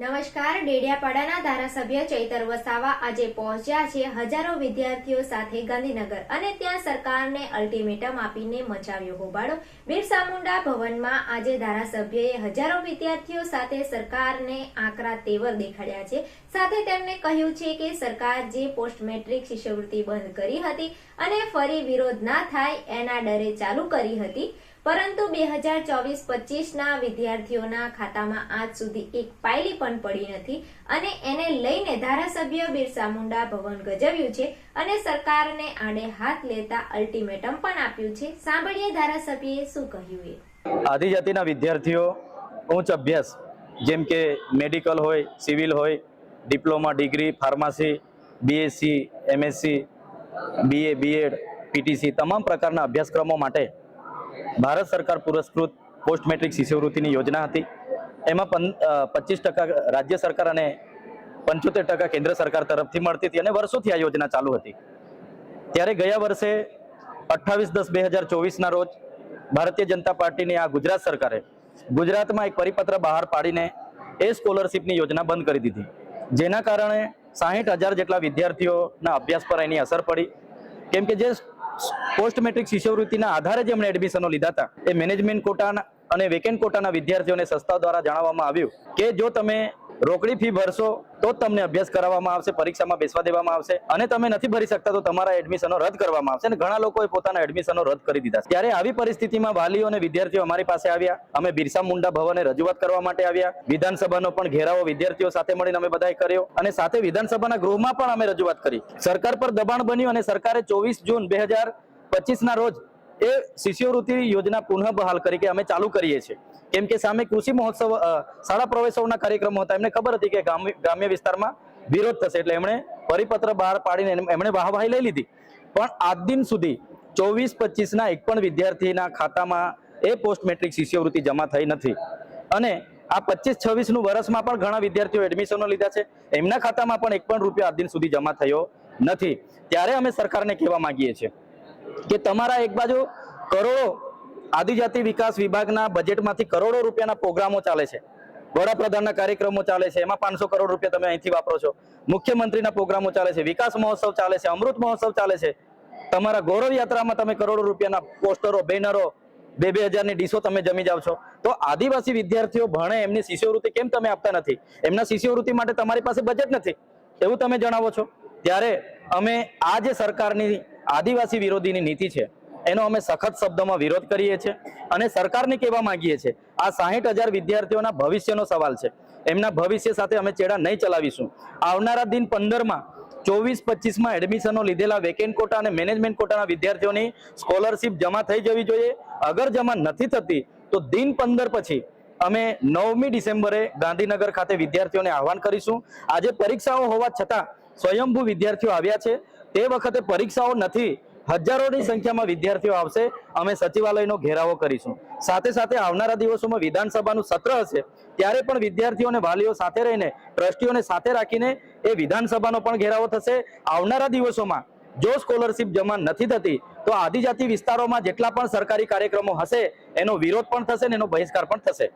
નમસ્કાર, ડેડિયાપાડાના ધારાસભ્ય ચૈતર વસાવા આજે પહોંચ્યા છે હજારો વિદ્યાર્થીઓ સાથે ગાંધીનગર અને ત્યાં સરકારને અલ્ટિમેટમ આપીને મચાવ્યો હોબાળો. બિરસા મુંડા ભવનમાં આજે ધારાસભ્યએ હજારો વિદ્યાર્થીઓ સાથે સરકારને આકરા તેવર દેખાડ્યા છે. સાથે તેમણે કહ્યું છે કે સરકાર જે પોસ્ટ મેટ્રિક શિષ્યવૃત્તિ બંધ કરી હતી અને ફરી વિરોધ ના થાય એના ડરે ચાલુ કરી હતી. પરંતુ બે હજાર ચોવીસ પચીસના વિદ્યાર્થીઓના ખાતામાં આજ સુધી એક પાયલી પણ પડી નથી અને એને લઈને ધારાસભ્ય બિરસા મુંડા ભવન ગજવ્યું છે અને સરકારને આડે હાથ લેતા અલ્ટિમેટમ પણ આપ્યું છે. સાંભળીએ ધારાસભ્યએ શું કહ્યું એ. આદિજાતિના વિદ્યાર્થીઓ, ઉચ્ચ અભ્યાસ, જેમ કે મેડિકલ હોય, સિવિલ હોય, diploma, degree, pharmacy, BSc, MSc, BA, BEd, PTC, તમામ પ્રકારના અભ્યાસક્રમો માટે ભારત સરકાર પુરસ્કૃત પોસ્ટ મેટ્રિક શિષ્યવૃત્તિની યોજના હતી. એમાં પચીસ ટકા રાજ્ય સરકાર અને પંચોતેર ટકા કેન્દ્ર સરકાર તરફથી મળતી હતી અને વર્ષોથી આ યોજના ચાલુ હતી. ત્યારે ગયા વર્ષે અઠ્ઠાવીસ દસ બે હજાર ચોવીસના રોજ ભારતીય જનતા પાર્ટીની આ ગુજરાત સરકારે ગુજરાતમાં એક પરિપત્ર બહાર પાડીને એ સ્કોલરશિપની યોજના બંધ કરી દીધી. જેના કારણે સાહીઠ હજાર જેટલા વિદ્યાર્થીઓના અભ્યાસ પર એની અસર પડી. કેમ કે જે પોસ્ટ મેટ્રિક શિષ્યવૃત્તિના આધારે જેમણે એડમિશનો લીધા હતા. એ મેનેજમેન્ટ કોટાના અને વેકેન્ટ કોટાના વિદ્યાર્થીઓને સંસ્થા દ્વારા જણાવવામાં આવ્યું કે જો તમે રોકડી ફી ભરશો તો જ તમને અભ્યાસ કરાવવામાં આવશે, પરીક્ષામાં બેસવા દેવામાં આવશે અને તમે નથી ભરી શકતા તો તમારા એડમિશનો રદ કરવામાં આવશે. અને ઘણા લોકોએ પોતાના એડમિશનો રદ કરી દીધા ત્યારે આવી પરિસ્થિતિમાં વાલીઓ અને વિદ્યાર્થીઓ અમારી પાસે આવ્યા. અમે બિરસા મુંડા ભવને રજૂઆત કરવા માટે આવ્યા. વિધાનસભાનો પણ ઘેરાવો વિદ્યાર્થીઓ સાથે મળીને અમે બધાએ કર્યો. અને સાથે વિધાનસભાના ગૃહમાં પણ અમે રજૂઆત કરી. સરકાર પર દબાણ બન્યું અને સરકારે ચોવીસ જૂન બે હજાર પચીસના રોજ એ શિષ્યવૃત્તિ યોજના પુનઃ બહાલ કરી કે અમે ચાલુ કરીએ છીએ. કેમ કે સામે કૃષિ મહોત્સવ શાળા પ્રવેશોના કાર્યક્રમો હતા, એમને ખબર હતી કે ગ્રામ્ય વિસ્તારમાં વિરોધ થશે એટલે એમણે પરિપત્ર બહાર પાડીને એમ- એમણે વાહવાહી લઈ લીધી. પણ આજ દિન સુધી ચોવીસ પચીસના એક પણ વિદ્યાર્થીના ખાતામાં એ પોસ્ટ મેટ્રિક શિષ્યવૃત્તિ જમા થઈ નથી. અને આ પચીસ છવ્વીસનું વર્ષમાં પણ ઘણા વિદ્યાર્થીઓ એડમિશનો લીધા છે. એમના ખાતામાં પણ એક પણ રૂપિયા આજ દિન સુધી જમા થયો નથી. ત્યારે અમે સરકારને કહેવા માંગીએ છીએ કે તમારા એક બાજુ કરોડો આદિજાતિ વિકાસ વિભાગના બજેટમાંથી કરોડો રૂપિયાના પ્રોગ્રામો ચાલે છે. વડાપ્રધાનના કાર્યક્રમો ચાલે છે. એમાં પાંચસો કરોડ રૂપિયા તમે અહીંથી વાપરો છો. મુખ્યમંત્રીના પ્રોગ્રામો ચાલે છે. વિકાસ મહોત્સવ ચાલે છે. અમૃત મહોત્સવ ચાલે છે. તમારા ગૌરવ યાત્રામાં તમે કરોડો રૂપિયાના પોસ્ટરો, બેનરો, બે બે હજારની ડીશો તમે જમી જાવ છો. તો આદિવાસી વિદ્યાર્થીઓ ભણે એમની શિષ્યવૃત્તિ કેમ તમે આપતા નથી? એમના શિષ્યવૃત્તિ માટે તમારી પાસે બજેટ નથી. એવું તમે જણાવો છો? ત્યારે અમે આ જે સરકારની આદિવાસી વિરોધીની નીતિ છે એનો અમે સખત શબ્દોમાં વિરોધ કરીએ છીએ અને સરકારને કહેવા માંગીએ છીએ, આ સાહીઠ વિદ્યાર્થીઓના ભવિષ્યનો સવાલ છે. એમના ભવિષ્ય સાથે અમે ચેડા નહીં ચલાવીશું. આવનારા દિન પંદરમાં ચોવીસ પચીસમાં એડમિશનો લીધેલા વેકેન્ટ કોટા અને મેનેજમેન્ટ કોટાના વિદ્યાર્થીઓની સ્કોલરશીપ જમા થઈ જવી જોઈએ. અગર જમા નથી થતી, તો દિન પંદર પછી અમે નવમી ડિસેમ્બરે ગાંધીનગર ખાતે વિદ્યાર્થીઓને આહવાન કરીશું. આજે પરીક્ષાઓ હોવા છતાં સ્વયંભૂ વિદ્યાર્થીઓ આવ્યા છે. તે વખતે પરીક્ષાઓ નથી હજારોની સંખ્યામાં વિદ્યાર્થીઓ આવશે. અમે સચિવાલયનો ઘેરાવો કરીશું. સાથે સાથે આવનારા દિવસોમાં વિધાનસભાનું સત્ર હશે. ત્યારે પણ વિદ્યાર્થીઓ અને વાલીઓ સાથે રહીને, ટ્રસ્ટીઓને સાથે રાખીને એ વિધાનસભાનો પણ ઘેરાવો થશે. આવનારા દિવસોમાં જો સ્કોલરશિપ જમા નથી થતી, તો આદિજાતિ વિસ્તારોમાં જેટલા પણ સરકારી કાર્યક્રમો હશે, એનો વિરોધ પણ થશે ને એનો બહિષ્કાર પણ થશે.